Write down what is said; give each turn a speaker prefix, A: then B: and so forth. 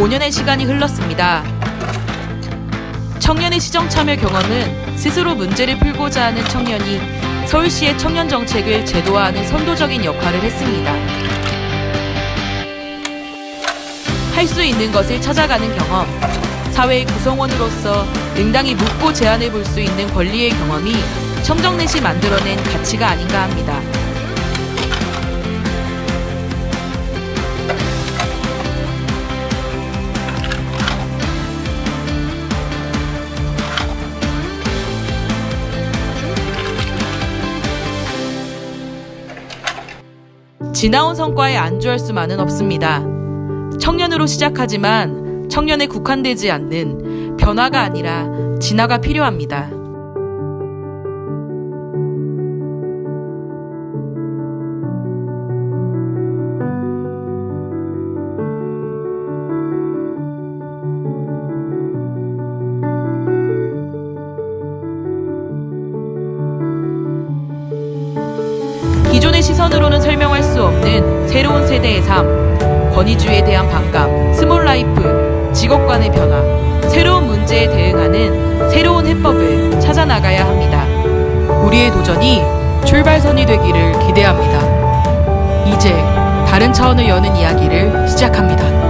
A: 5년의 시간이 흘렀습니다. 청년의 시정 참여 경험은 스스로 문제를 풀고자 하는 청년이 서울시의 청년 정책을 제도화하는 선도적인 역할을 했습니다. 할 수 있는 것을 찾아가는 경험, 사회의 구성원으로서 응당히 묻고 제안해 볼 수 있는 권리의 경험이 청정넷이 만들어낸 가치가 아닌가 합니다. 지나온 성과에 안주할 수만은 없습니다. 청년으로 시작하지만 청년에 국한되지 않는 변화가 아니라 진화가 필요합니다. 기존의 시선으로는 설명할 수 없는 새로운 세대의 삶, 권위주의에 대한 반감, 스몰 라이프, 직업관의 변화, 새로운 문제에 대응하는 새로운 해법을 찾아 나가야 합니다. 우리의 도전이 출발선이 되기를 기대합니다. 이제 다른 차원을 여는 이야기를 시작합니다.